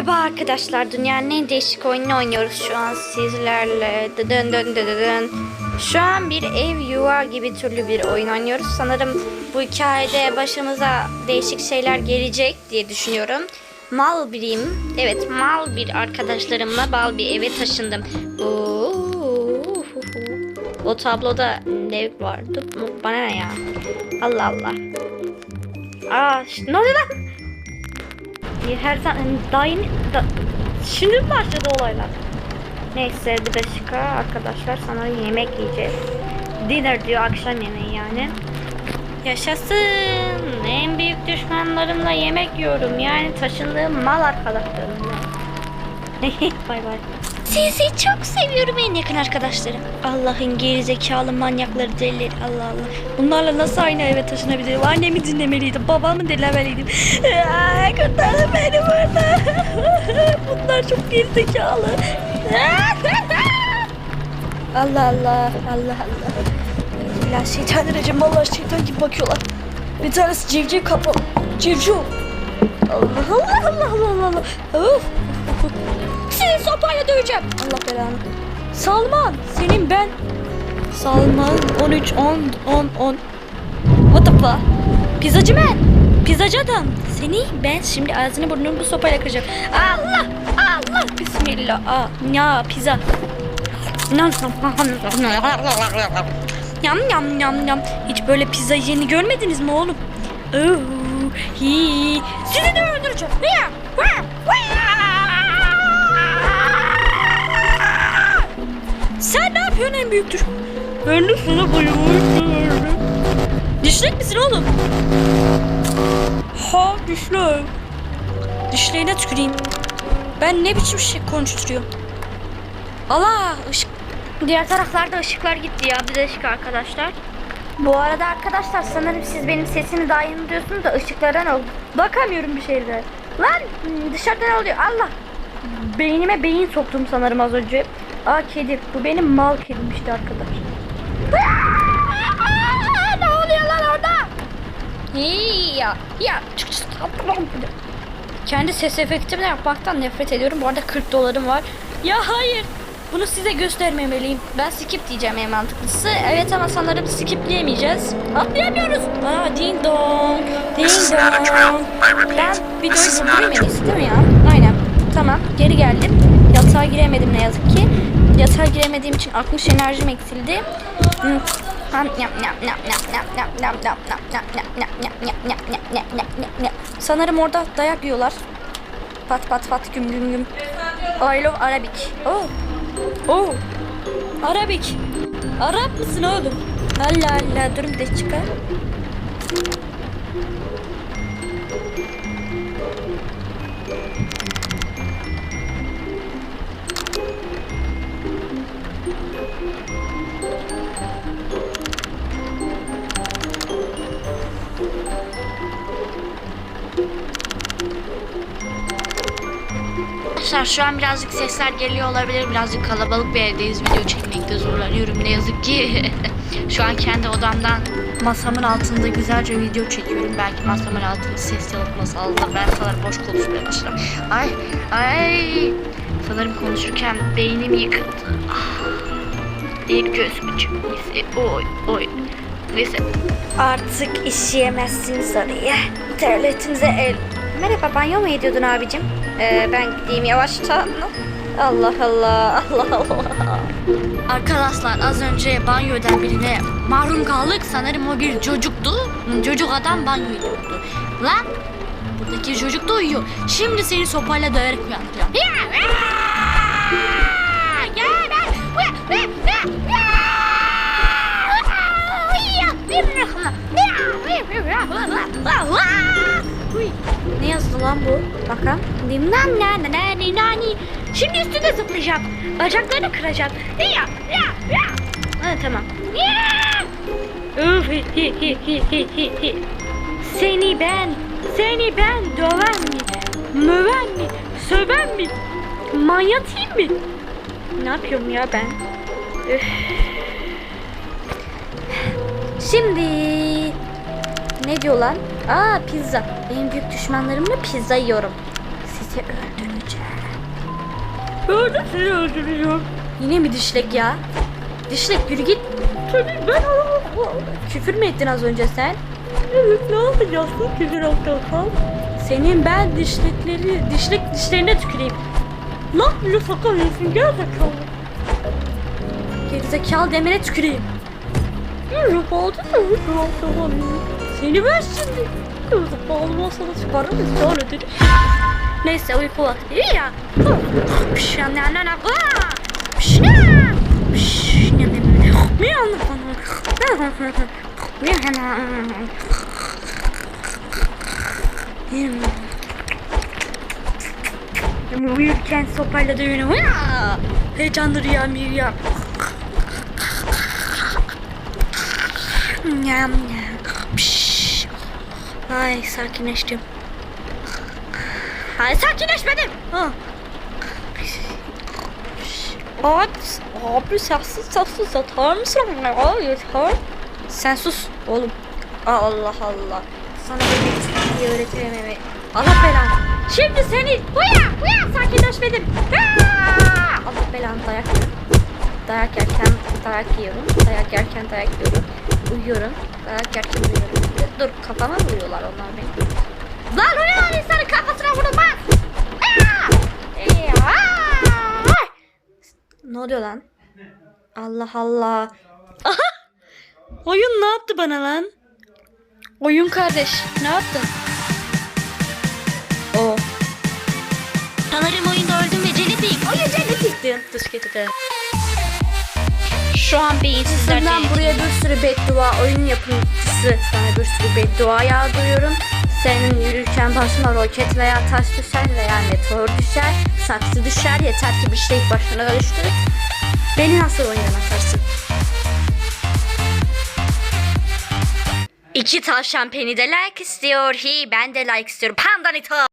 Merhaba arkadaşlar. Dünyanın en değişik oyununu oynuyoruz şu an sizlerle. Dın dın dın dın. Şu an bir ev yuva gibi türlü bir oyun oynuyoruz. Sanırım bu hikayede başımıza değişik şeyler gelecek diye düşünüyorum. Mal biriyim. Evet mal bir arkadaşlarımla bal bir eve taşındım. Oo. O tabloda ne vardı? Bana ne ya? Allah Allah. Aa, ne oluyor lan? Her zaman daha yeni da, şimdi mi başladı olaylar? Neyse bir dakika arkadaşlar sanırım yemek yiyeceğiz. Dinner diyor akşam yemeği yani. Yaşasın. En büyük düşmanlarımla yemek yiyorum. Yani taşındığım mal arkadaşlarımla. bay bay. Sizi çok seviyorum en yakın arkadaşlarım. Allah'ın geri zekalı manyakları delileri Allah Allah. Bunlarla nasıl aynı eve taşınabilirim? Annemi dinlemeliydim, babamı dinlemeliydim. Kurtarın beni burada. Bunlar çok geri zekalı. Allah Allah, Allah Allah. Bilal şeytaniracım, vallahi şeytan gibi bakıyorlar. Bir tanesi civciv kapalı. Civciv. Allah Allah Allah Allah Allah. Of. Seni sopayla döveceğim. Allah belanı. Salman senin ben. Salman 13 10 10 10. What the fuck? Pizzacı ben. Pizzacı adam. Seni ben şimdi ağzını burnunu bu sopayla kıracağım. Allah Allah bismillah. Aa, ya pizza. Yam yam yam yam. Hiç böyle pizza yiyeni görmediniz mi oğlum? Oo, hi. Sizi de öldüreceğim. Ya, ya. Ne yapıyorsun en büyüktür? Ben de sana bayılıyorum. Düşlek misin oğlum? Ha düşlek. Düşleğine tüküreyim. Ben ne biçim şey konuşturuyorum? Allah ışık. Diğer taraflarda ışıklar gitti ya. Bir de ışık arkadaşlar. Bu arada arkadaşlar sanırım siz benim sesimi daha iyi duyuyorsunuz da ışıklardan oldu. Bakamıyorum bir şeylere. Lan dışarıda ne oluyor? Allah. Beynime beyin soktum sanırım az önce. Aa kedi. Bu benim mal kedim işte arkadaş. Aa, ne oluyor lan orada? Ya ya çık çık. Kendi ses efektimle yapmaktan nefret ediyorum. Bu arada 40 dolarım var. Ya hayır. Bunu size göstermemeliyim. Ben skip diyeceğim en mantıklısı. Evet ama sanırım skipleyemeyeceğiz. Atlayamıyoruz. Aa ding dong. Ding dong. Ben videoyu durdurayım en iyisi değil mi ya? Aynen. Tamam geri geldim. Yatağa giremedim ne yazık ki. Yatağa giremediğim için 60 enerjim eksildi. Sanırım orada dayak yiyorlar. Pat pat pat güm güm güm. I love Arabic. Oh. Oh. Arabik. Arap mısın oğlum? Allah Allah dur bir de çıkar. Arkadaşlar şu an birazcık sesler geliyor olabilir. Birazcık kalabalık bir evdeyiz. Video çekmekte zorlanıyorum ne yazık ki. şu an kendi odamdan masamın altında güzelce video çekiyorum. Belki masamın altında ses yalıtması aldı. Ben sanırım boş konuşmaya başladım. Ay ay. Sanırım konuşurken beynim yıkıldı. Ah. Bir gözüm Neyse oy oy. Neyse. Artık işleyemezsiniz oraya. Terletinize el. Merhaba banyo mu ediyordun abicim? Ee, ben gideyim yavaştan. Allah Allah Allah Allah. Arkadaşlar az önce banyo eden birine mahrum kaldık. Sanırım o bir çocuktu. Çocuk adam banyo ediyordu. Lan buradaki çocuk da uyuyor. Şimdi seni sopayla döverek uyandıracağım. Bakalım. Limnan na na na ni na ni. Şimdi üstüne zıplayacağım. Bacaklarını kıracağım. Ya ya ya. Ha, tamam. Ya! Seni ben, seni ben döven mi? Möven mi? Söven mi? Manyatayım mı? Ne yapıyorum ya ben? Üf. Şimdi ne diyor lan? Aa pizza. En büyük düşmanlarımla pizza yiyorum. Siz Öldürürse öldüreceğim. Öldür seni öldürüyorum. Yine mi dişlek ya? Dişlek yürü git. Tabii ben Küfür mü ettin az önce sen? Evet ne yapacaksın küfür aptal Senin ben dişlekleri, dişlek dişlerine tüküreyim. Lan bile sakal yesin gerizekalı. Gerizekalı demene tüküreyim. Yürü oldu mu? Seni ben şimdi. Gerizekalı ben sana çıkarırım. Sonra dedim. Neyse uyku vakti değil ya. Pış ya ne ne ne. Pış ne. Pış ne ne. Ne ne. Uyurken sopayla dövüyorum. Heyecanlı rüya Miriam. Nyam nyam. Ay sakinleştim. Hayır sakinleşmedim. Ha. Abi, abi sessiz sessiz atar mısın? Aa yeter. Sen sus oğlum. Allah Allah. Sana bir iyi öğretirim eve. Allah belanı. Şimdi seni uyan uyan sakinleşmedim. Allah belanı dayak. Dayak yerken dayak yiyorum. Dayak yerken dayak yiyorum. Uyuyorum. Dayak yerken uyuyorum. Dur kafama vuruyorlar onlar benim. Lan uyan insanın kafasına vurulmaz. Ne oluyor lan? Allah Allah. Aha! Oyun ne yaptı bana lan? Oyun kardeş ne yaptın? O. Sanırım oyunda öldüm ve cennetliyim. Oyun cennetliktim. Dış getirdi. Şu an beyinsizler Ben buraya bir sürü beddua oyun yapımcısı sana bir sürü beddua yağdırıyorum. Senin yürürken başına roket veya taş düşer veya meteor düşer, saksı düşer. Yeter ki bir şey başına düştü. Beni nasıl oyundan atarsın? İki tavşan peni de like istiyor. Hi ben de like istiyorum. Pandanito.